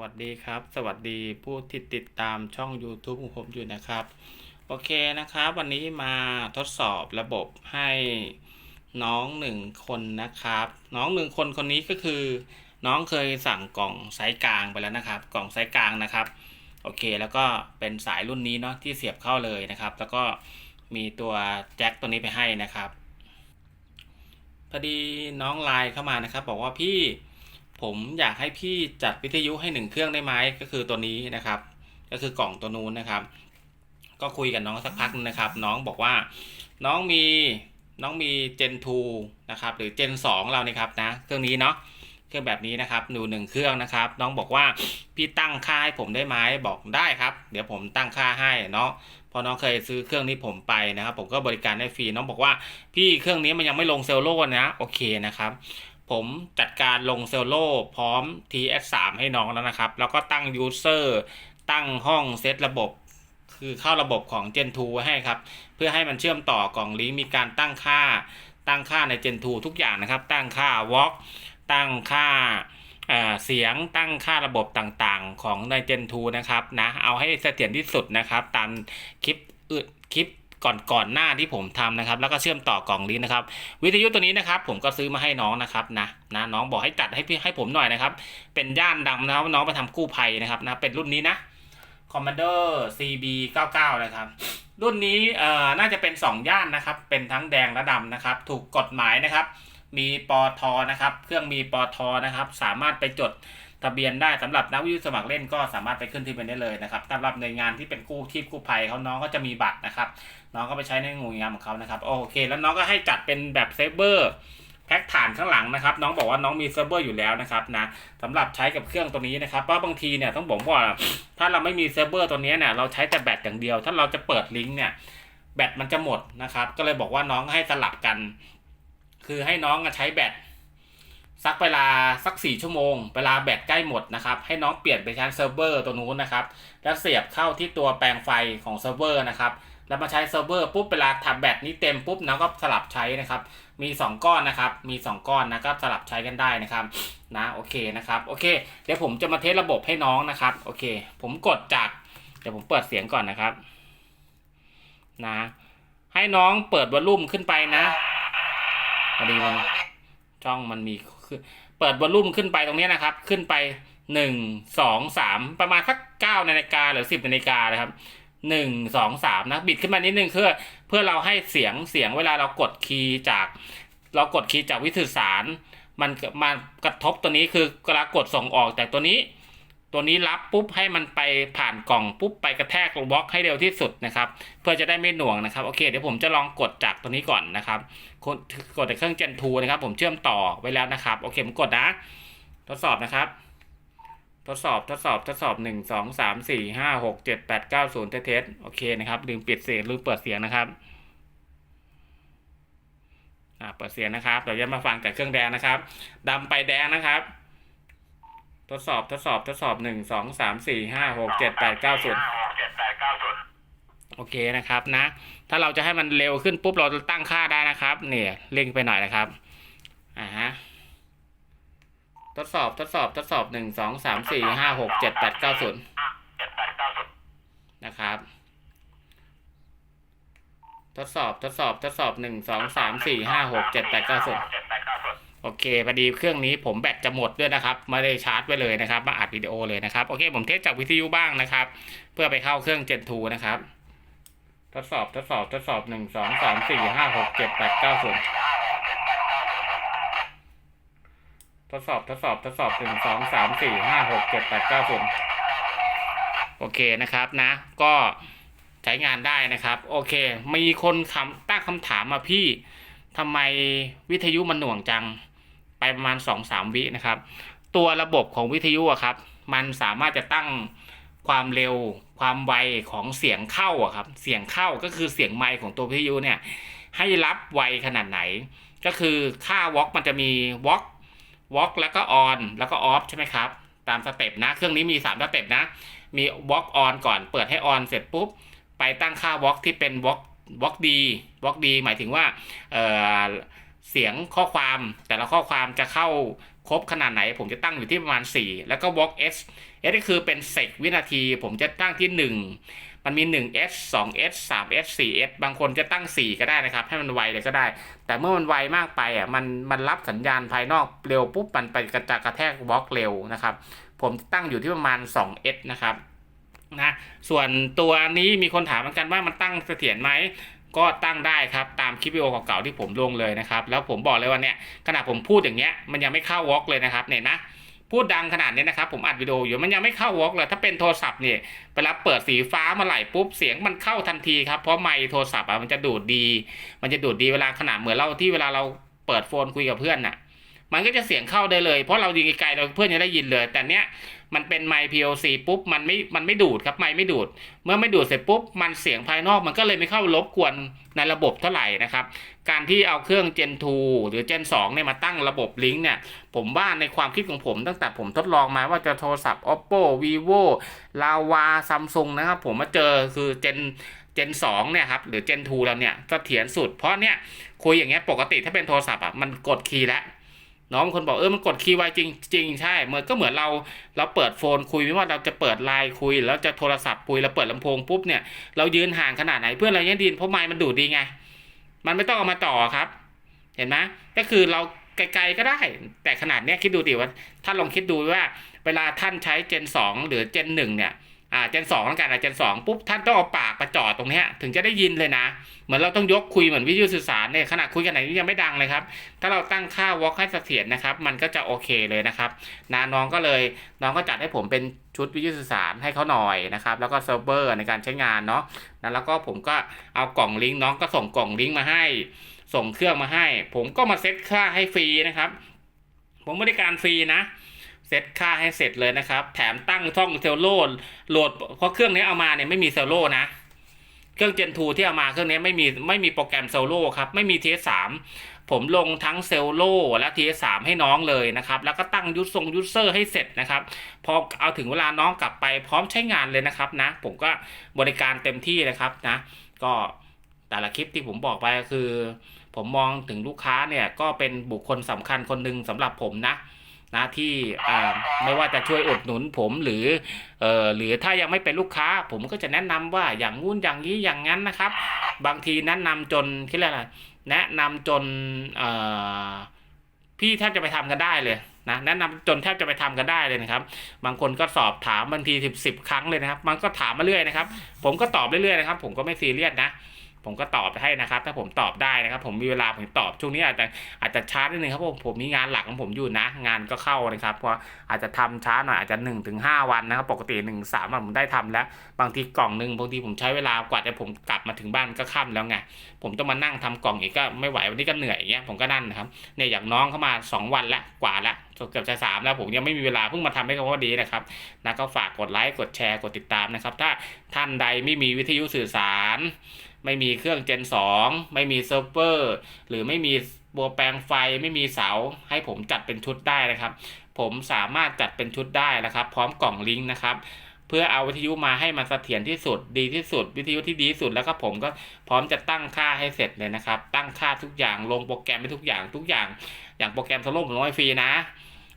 วัสดีครับ สวัสดีผู้ที่ติดตามช่อง YouTube ของผมอยู่นะครับ โอเคนะครับ วันนี้มาทดสอบระบบให้น้องหนึ่งคนนะครับ น้องหนึ่งคนคนนี้ก็คือ น้องเคยสั่งกล่องสายกลางไปแล้วนะครับ กล่องสายกลางนะครับ โอเค แล้วก็เป็นสายรุ่นนี้เนาะที่เสียบเข้าเลยนะครับ แล้วก็มีตัวแจ็คตัวนี้ไปให้นะครับพอดีน้องไลน์เข้ามานะครับ บอกว่าพี่ ผมอยากให้พี่จัดวิทยุให้หนึ่งเครื่องได้ไหมก็คือตัวนี้นะครับ ก็คือกล่องตัวนู้นนะครับ ก็คุยกับน้องสักพักนะครับ น้องบอกว่าน้องมีน้องมี Gen 2นะครับหรือ Gen 2เรานี่ครับนะเครื่องนี้เนาะเครื่องแบบนี้นะครับหนูหนึ่งเครื่องนะครับ น้องบอกว่าพี่ตั้งค่าให้ผมได้ไหมบอกได้ครับ เดี๋ยวผมตั้งค่าให้เนาะพอน้องเคยซื้อเครื่องนี้ผมไปนะครับ ผมก็บริการให้ฟรีน้องบอกว่าพี่เครื่องนี้มันยังไม่ลงเซลโล่นะโอเคนะครับ ผมจัดการลงเซลโล่พร้อม TS3 ให้น้องแล้วนะครับ แล้วก็ตั้ง User ตั้งห้องเซตระบบ คือเข้าระบบของ Gen 2 ให้ครับ เพื่อให้มันเชื่อมต่อกล่องลิงก์มีการตั้งค่า ตั้งค่าใน Gen 2 ทุกอย่างนะครับ ตั้งค่า Walk ตั้งค่าเเสียงตั้งค่าระบบต่างๆ ของใน Gen 2 นะครับนะ เอาให้เสถียรที่สุดนะครับ ตามคลิปอึดคลิป ก่อนก่อนหน้าที่ผมทำนะครับ แล้วก็เชื่อมต่อกล่องลิ้นนะครับ วิทยุตัวนี้นะครับ ผมก็ซื้อมาให้น้องนะครับนะนะน้องบอกให้จัดให้พี่ให้ผมหน่อยนะครับ เป็นย่านดำนะครับน้องไปทำกู้ภัยนะครับนะเป็นรุ่นนี้นะ Commander CB 99นะครับ รุ่นนี้เอ่อน่าจะเป็น 2 ย่านนะครับ เป็นทั้งแดงและดำนะครับ ถูกกฎหมายนะครับ มีปอทนะครับ เครื่องมีปอทนะครับ สามารถไปจดทะเบียนได้สำหรับนักวิทยุสมัครเล่นก็สามารถไปขึ้นทะเบียนได้เลยนะครับสำหรับหน่วยงานที่เป็นกู้ชีพกู้ภัยเขาน้องก็จะมีบัตรนะครับ น้องก็ไปใช้ในหน่วยงานของเขานะครับโอเค แล้วน้องก็ให้จัดเป็นแบบเซฟเวอร์แพ็กฐานข้างหลังนะครับ น้องบอกว่าน้องมีเซิร์ฟเวอร์อยู่แล้วนะครับนะสำหรับใช้กับเครื่องตัวนี้นะครับเพราะบางทีเนี่ยต้องบอกว่าถ้าเราไม่มีเซิร์ฟเวอร์ตัวนี้เนี่ยเราใช้แต่แบตอย่างเดียว ถ้าเราจะเปิดลิงก์เนี่ยแบตมันจะหมดนะครับ ก็เลยบอกว่าน้องให้สลับกัน คือให้น้องใช้แบตสักเวลาสักสี่ชั่วโมง เวลาแบตใกล้หมดนะครับ ให้น้องเปลี่ยนไปใช้เซิร์ฟเวอร์ตัวนู้นนะครับ แล้วเสียบเข้าที่ตัวแปลงไฟของเซิร์ฟเวอร์นะครับ แล้วมาใช้เซิร์ฟเวอร์ปุ๊บเวลาทำแบตนี้เต็มปุ๊บน้องก็สลับใช้นะครับ มี 2 ก้อนนะครับ มี 2 ก้อนนะก็สลับใช้กันได้นะครับนะโอเคนะครับ โอเค เดี๋ยวผมจะมาเทสระบบให้น้องนะครับ โอเค ผมกดจาก เดี๋ยวผมเปิดเสียงก่อนนะครับ นะ ให้น้องเปิดวอลลุ่มขึ้นไปนะ อดีมันช่องมันมีเปิดวอลลุ่มขึ้นไปตรงนี้นะครับ ขึ้นไปหนึ่งสองสามประมาณสักเก้านาฬิกาหรือสิบนาฬิกาเลยครับหนึ่งสองสามนะบิดขึ้นมานิดนึงเพื่อเพื่อเราให้เสียงเสียงเวลาเรากดคีย์จาก เรากดคีย์จากวิทยุสาร มันมากระทบตัวนี้คือเวลากดส่งออกแต่ตัวนี้ ตัวนี้รับปุ๊บให้มันไปผ่านกล่องปุ๊บไปกระแทกลงบล็อกให้เร็วที่สุดนะครับ เพื่อจะได้ไม่หน่วงนะครับโอเคเดี๋ยวผมจะลองกดจากตัวนี้ก่อนนะครับ กดกดจากเครื่อง Gen 2นะครับ ผมเชื่อมต่อไว้แล้วนะครับโอเคผมกดนะ ทดสอบนะครับ ทดสอบทดสอบทดสอบหนึ่งสองสามสี่ห้าหกเจ็ดแปดเก้าศูนย์เทสโอเคนะครับลืมปิดเสียงลืมเปิดเสียงนะครับอ่าเปิดเสียงนะครับเดี๋ยวจะมาฟังจากเครื่องแดงนะครับดำไปแดงนะครับ ทดสอบทดสอบทดสอบหนึ่งสองสามสี่ห้าหกเจ็ดแปดเก้าศูนย์โอเคนะครับนะ ถ้าเราจะให้มันเร็วขึ้นปุ๊บเราจะตั้งค่าได้นะครับ เนี่ยเร่งไปหน่อยนะครับอ่าฮะทดสอบทดสอบทดสอบหนึ่งสองสามสี่ห้าหกเจ็ดแปดเก้าศูนย์นะครับ ทดสอบทดสอบทดสอบหนึ่งสองสามสี่ห้าหกเจ็ดแปดเก้าศูนย์ โอเคพอดีเครื่องนี้ผมแบตจะหมดด้วยนะครับไม่ได้ชาร์จไว้เลยนะครับ มาอัดวิดีโอเลยนะครับ โอเค ผมเทสจากวิทยุบ้างนะครับ เพื่อไปเข้าเครื่อง Gen 2นะครับ ทดสอบทดสอบทดสอบหนึ่งสองสามสี่ห้าหกเจ็ดแปดเก้าศูนย์ทดสอบทดสอบทดสอบหนึ่งสองสามสี่ห้าหกเจ็ดแปดเก้าศูนย์โอเคนะครับนะ ก็ใช้งานได้นะครับ โอเค มีคนคำตั้งคำถามมาพี่ทำไมวิทยุมันหน่วงจัง ไปประมาณสองสามวินะครับ ตัวระบบของวิทยุอะครับ มันสามารถจะตั้งความเร็วความไวของเสียงเข้าอะครับ เสียงเข้าก็คือเสียงไมค์ของตัววิทยุเนี่ยให้รับไวขนาดไหน ก็คือค่าวอล์กมันจะมีวอล์กวอล์กแล้วก็ออนแล้วก็ออฟใช่ไหมครับ ตามสเต็ปนะ เครื่องนี้มี3สเต็ปนะ มีวอล์กออนก่อนเปิดให้ออนเสร็จปุ๊บ ไปตั้งค่าวอล์กที่เป็นวอล์กวอล์กดีวอล์กดีหมายถึงว่าเอ่อ เสียงข้อความแต่ละข้อความจะเข้าครบขนาดไหน ผมจะตั้งอยู่ที่ประมาณ 4 แล้วก็ Walk S S ก็คือเป็นเซกวินาที ผมจะตั้งที่ 1 มันมี 1S 2S 3S 4S บางคนจะตั้ง 4 ก็ได้นะครับ ให้มันไวเลยก็ได้ แต่เมื่อมันไวมากไปอะมันมันรับสัญญาณภายนอกเร็วปุ๊บมันไปกระจกระแทกบล็อกเร็วนะครับ ผมตั้งอยู่ที่ประมาณ 2S นะครับนะส่วนตัวนี้มีคนถามเหมือนกันว่ามันตั้งเสถียรไหม ก็ตั้งได้ครับตามคลิปวิดีโอเก่าๆที่ผมลงเลยนะครับ แล้วผมบอกเลยว่าเนี่ยขณะผมพูดอย่างเงี้ยมันยังไม่เข้าวอล์กเลยนะครับเนี่ยนะพูดดังขนาดนี้นะครับผมอัดวิดีโออยู่มันยังไม่เข้าวอล์กเลยถ้าเป็นโทรศัพท์เนี่ยเวลาเปิดสีฟ้ามาไหลปุ๊บเสียงมันเข้าทันทีครับเพราะไมค์โทรศัพท์อะมันจะดูดดี มันจะดูดดีเวลาขนาดเหมือนเราที่เวลาเราเปิดโฟนคุยกับเพื่อนน่ะ มันก็จะเสียงเข้าได้เลย เพราะเรายิงไกลๆเราเพื่อนจะได้ยินเลย แต่เนี้ยมันเป็นไมค์ PLC ปุ๊บมันไม่มันไม่ดูดครับไมค์ไม่ดูด เมื่อไม่ดูดเสร็จปุ๊บมันเสียงภายนอกมันก็เลยไม่เข้ารบกวนในระบบเท่าไหร่นะครับ การที่เอาเครื่อง Gen 2 หรือ Gen 2เนี่ยมาตั้งระบบลิงก์เนี่ย ผมว่าในความคิดของผมตั้งแต่ผมทดลองมาว่าจะโทรศัพท์ Oppo Vivo Lava Samsung นะครับ ผมมาเจอคือ Gen Gen 2เนี่ยครับหรือ Gen 2แล้วเนี่ยเสถียรสุดเพราะเนี่ยคุยอย่างเงี้ยปกติถ้าเป็นโทรศัพท์อะมันกดคีย์แล้ว น้องบางคนบอกเออมันกดคีย์ไวจริงจริงใช่เหมือนก็เหมือนเราเราเปิดโฟนคุยไม่ว่าเราจะเปิดไลน์คุย แล้วจะโทรศัพท์คุยแล้วเปิดลำโพงปุ๊บเนี่ยเรายืนห่างขนาดไหนเพื่อนเรายังดีนเพราะไมค์มันดูดดีไง มันไม่ต้องเอามาต่อครับ เห็นไหมก็คือเราไกลๆก็ได้ แต่ขนาดเนี้ยคิดดูดิว่าท่านลองคิดดูว่า เวลาท่านใช้ Gen 2 หรือ Gen 1เนี่ย อ่า Gen 2แล้วกันอะ Gen 2ปุ๊บท่านต้องเอาปากมาจ่อตรงเนี้ยถึงจะได้ยินเลยนะ เหมือนเราต้องยกคุยเหมือนวิทยุสื่อสารเนี่ยขนาดคุยกันไหนยังไม่ดังเลยครับ ถ้าเราตั้งค่าวอล์กให้เสถียรนะครับ มันก็จะโอเคเลยนะครับนะน้องก็เลยน้องก็จัดให้ผมเป็นชุดวิทยุสื่อสารให้เขาหน่อยนะครับ แล้วก็เซิร์ฟเวอร์ในการใช้งานเนาะนะแล้วก็ผมก็เอากล่องลิงก์น้องก็ส่งกล่องลิงก์มาให้ ส่งเครื่องมาให้ ผมก็มาเซ็ตค่าให้ฟรีนะครับ ผมบริการฟรีนะ เซตค่าให้เสร็จเลยนะครับ แถมตั้งช่องเซลโลโหลดเพราะเครื่องนี้เอามาเนี่ยไม่มีเซลโลนะ เครื่อง Gen 2ที่เอามาเครื่องนี้ไม่มีไม่มีโปรแกรมเซลโลครับ ไม่มี TS3 ผมลงทั้งเซลโลและ TS3 ให้น้องเลยนะครับ แล้วก็ตั้งยูทรงยูเซอร์ให้เสร็จนะครับ พอเอาถึงเวลาน้องกลับไปพร้อมใช้งานเลยนะครับนะ ผมก็บริการเต็มที่นะครับนะ ก็แต่ละคลิปที่ผมบอกไปก็คือ ผมมองถึงลูกค้าเนี่ยก็เป็นบุคคลสำคัญคนหนึ่งสำหรับผมนะ นะที่ไม่ว่าจะช่วยอุดหนุนผมหรืออหรือถ้ายังไม่เป็นลูกค้า ผมก็จะแนะนำว่าอย่างงู้นอย่างนี้อย่างนั้นนะครับ บางทีแนะนำจนคิดอะไรยกอะไรแนะนำจนพี่แทบจะไปทำกันได้เลยนะแนะนำจนแทบจะไปทำกันได้เลยนะครับ บางคนก็สอบถามบางทีสิบสิบครั้งเลยนะครับ มันก็ถามมาเรื่อยนะครับ ผมก็ตอบเรื่อยๆนะครับ ผมก็ไม่ซีเรียสนะ ผมก็ตอบให้นะครับ ถ้าผมตอบได้นะครับ ผมมีเวลาผมตอบช่วงนี้อาจจะอาจจะช้านิดนึงครับเพราะผมมีงานหลักของผมอยู่นะ งานก็เข้านะครับเพราะอาจจะทำช้าหน่อยอาจจะ1นถึงหวันนะครับ ปกติ1นสามวันผมได้ทำแล้ว บางทีกล่องหนึ่งบางทีผมใช้เวลากว่าจะผมกลับมาถึงบ้านก็ค่ำแล้วไงผมต้องมานั่งทำกล่องอีกก็ไม่ไหววันนี้ก็เหนื่อยอย่างเงี้ยผมก็นั่นนะครับเนี่ยอย่างน้องเข้ามา 2 วันละกว่าละเกือบจะสามแล้วผมยังไม่มีเวลาเพิ่งมาทำให้เขาพอดีนะครับนะก็ฝากกดไลค์กดแชร์กดติดตามนะครับ ถ้าท่านใดไม่มีวิทยุสื่อสาร ไม่มีเครื่อง Gen 2ไม่มีเซิร์ฟเวอร์หรือไม่มีบัวแปลงไฟไม่มีเสาให้ผมจัดเป็นชุดได้นะครับ ผมสามารถจัดเป็นชุดได้นะครับ พร้อมกล่องลิงก์นะครับเพื่อเอาวิทยุมาให้มันเสถียรที่สุดดีที่สุด วิทยุที่ดีที่สุดแล้วก็ผมก็พร้อมจะตั้งค่าให้เสร็จเลยนะครับ ตั้งค่าทุกอย่างลงโปรแกรมให้ทุกอย่างทุกอย่าง อย่างโปรแกรมสโลปผมลงให้ฟรีนะ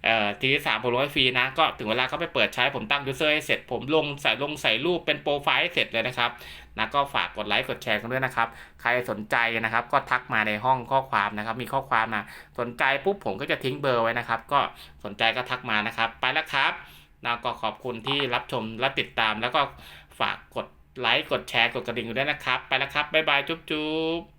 เอ่อทีสามผมลงให้ฟรีนะ ก็ถึงเวลาเขาไปเปิดใช้ผมตั้งยูเซอร์ให้เสร็จผมลงใส่ลงใส่รูปเป็นโปรไฟล์เสร็จเลยนะครับนะก็ฝากกดไลค์กดแชร์กันด้วยนะครับ ใครสนใจนะครับ ก็ทักมาในห้องข้อความนะครับ มีข้อความมาสนใจปุ๊บผมก็จะทิ้งเบอร์ไว้นะครับ ก็สนใจก็ทักมานะครับ ไปแล้วครับนะก็ขอบคุณที่รับชมและติดตาม แล้วก็ฝากกดไลค์กดแชร์กดกระดิ่งด้วยนะครับ ไปแล้วครับบ๊ายบายจุ๊บจุ๊บ